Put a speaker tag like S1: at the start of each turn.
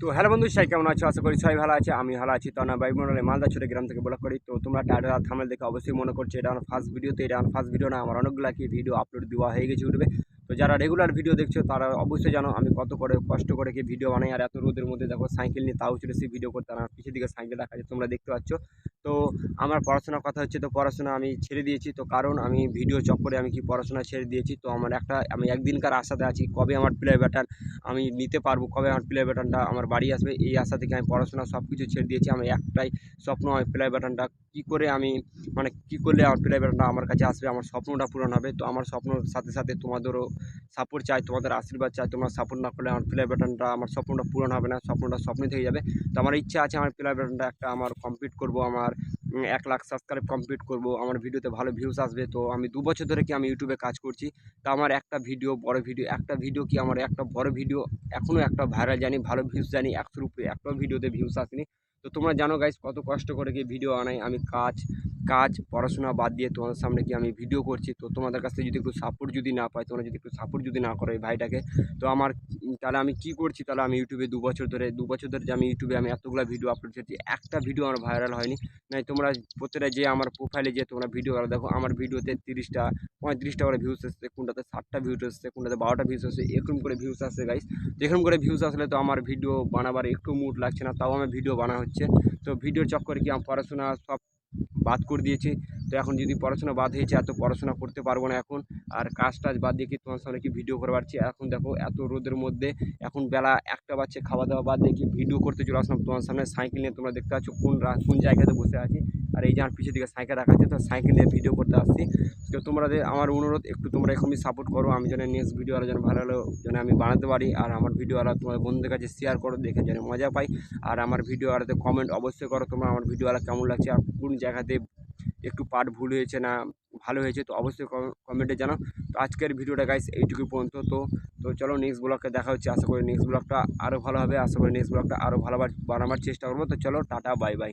S1: তো হ্যালো বন্ধু সাই কেমন আছো? আশা করি সবাই ভালো আছে। আমি ভালো আছি, তো না বাইমন্ডলে মালদা ছোটো গ্রাম থেকে ব্লগ করি। তো তোমরা টাটা থামেল দেখে অবশ্যই মনে করছ, এটা আমার ফার্স্ট ভিডিও তো এটা আমার ফার্স্ট ভিডিও না, আমার অনেকগুলো কি ভিডিও আপলোড দেওয়া হয়ে গেছে ইউটিউবে। তো যারা রেগুলার ভিডিও দেখছ, তারা অবশ্যই জানো আমি কত করে কষ্ট করে কি ভিডিও বানাই। আর এত রোদের মধ্যে দেখো সাইকেল নিয়ে তাও চলে সেই ভিডিও করতে। আর পিছের দিকে সাইকেল রাখা আছে তোমরা দেখতে পাচ্ছ। তো আমার পড়াশোনার কথা হচ্ছে, তো পড়াশোনা আমি ছেড়ে দিয়েছি। তো কারণ আমি ভিডিও চক্করে আমি কি পড়াশোনা ছেড়ে দিয়েছি। তো আমার একটা, আমি একদিনকার আশাতে আছি, কবে আমার প্লে ব্যাটার্ন আমি নিতে পারব, কবে আমার প্লে ব্যাটনটা আমার বাড়ি আসবে, এই আশা থেকে আমি পড়াশোনা সব কিছু ছেড়ে দিয়েছি। আমি একটাই স্বপ্ন, আমি প্লে ব্যাটনটা কী করে আমি মানে কী করলে আমার প্লে ব্যাটনটা আমার কাছে আসবে, আমার স্বপ্নটা পূরণ হবে। তো আমার স্বপ্নর সাথে সাথে তোমাদেরও সাপোর্ট চাই, তোমাদের আশীর্বাদ চাই, তোমরা সাপোর্ট না করলে আমার প্লে ব্যাটনটা আমার স্বপ্নটা পূরণ হবে না, স্বপ্নটা স্বপ্নই থেকে যাবে। তো আমার ইচ্ছা আছে আমার প্লে ব্যাটনটা একটা আমার কমপ্লিট করব, আমার এক লাখ সাবস্ক্রাইব কমপ্লিট করব, আমার ভিডিওতে ভালো ভিউজ আসবে। তো আমি দু বছর ধরে কি আমি ইউটিউবে কাজ করছি, তা আমার একটা ভিডিও বড় ভিডিও একটা ভিডিও কি আমার একটা বড় ভিডিও এখনও একটা ভাইরাল জানি, ভালো ভিউজ জানি, একশোর উপরে একটা ভিডিওতে ভিউজ আসেনি। তো তোমরা জানো গাইজ কত কষ্ট করে কি ভিডিও আনাই আমি কাজ কাজ, পড়াশোনা বাদ দিয়ে তোমাদের সামনে কি আমি ভিডিও করছি। তো তোমাদের কাছ থেকে যদি একটু সাপোর্ট যদি না পাই, তোমরা যদি একটু সাপোর্ট যদি না করো এই ভাইটাকে, তো আমার তাহলে আমি কি করছি? তাহলে আমি ইউটিউবে দু বছর ধরে দু বছর ধরে যে আমি ইউটিউবে আমি এতগুলো ভিডিও আপলোড করছি, একটা ভিডিও আমার ভাইরাল হয়নি। নাই তোমরা প্রত্যেকটা যে আমার প্রোফাইলে যে তোমরা ভিডিও দেখো, আমার ভিডিওতে তিরিশটা, পঁয়ত্রিশটা করে ভিউজ এসছে, কোনটাতে ষাটটা ভিউজ এসছে, কোনটাতে বারোটা ভিউজ এসছে, এরকম করে ভিউজ আসছে গাইস এরকম করে ভিউজ আসলে তো আমার ভিডিও বানাবার একটু মুড লাগছে না, তাও আমার ভিডিও বানা হচ্ছে। তো ভিডিওর চক্করে কি আমার পড়াশোনা সব বাদ করে দিয়েছি? তো এখন যদি পড়াশোনা বাদ হয়েছে এত পড়াশোনা করতে পারব না এখন। আর কাজ টাজ বাদ দিয়ে কি তোমার সামনে কি ভিডিও করে পারছি এখন দেখো, এত রোদের মধ্যে এখন বেলা একটা বাজছে খাওয়া দাওয়া বাদ দিয়ে কি ভিডিও করতে চলে আসলাম তোমার সামনে। সাইকেল নিয়ে তোমরা দেখতে পাচ্ছ কোন কোন জায়গাতে বসে আছি। আর এই যে আমার পিছের দিকে সাইকেল রাখা আছে, তো সাইকেল নিয়ে ভিডিও করতে আসছি। তো তোমাদের আমার অনুরোধ, একটু তোমরা এরকমই সাপোর্ট করো। আমি যেন নেক্সট ভিডিও আরও যেন ভালো ভালো যেন আমি বানাতে পারি। আর আমার ভিডিও আরও তোমার বন্ধুদের কাছে শেয়ার করো, দেখে যেন মজা পাই। আর আমার ভিডিও আরতে কমেন্ট অবশ্যই করো তোমরা, আমার ভিডিও আর কেমন লাগছে, আর কোন জায়গাতে একটু পার্ট ভুল হয়েছে না, ভালো হয়েছে, তো অবশ্যই কমেন্টে জানাও। তো আজকের ভিডিওটা গাইস এইটুকু পর্যন্ত, তো তো চলো নেক্সট ব্লগকে দেখা হচ্ছে। আশা করি নেক্সট ব্লগটা আরও ভালো হবে। আশা করি নেক্সট ব্লগটা আরও ভালো বানাবার চেষ্টা করব। তো চলো, টাটা বাই বাই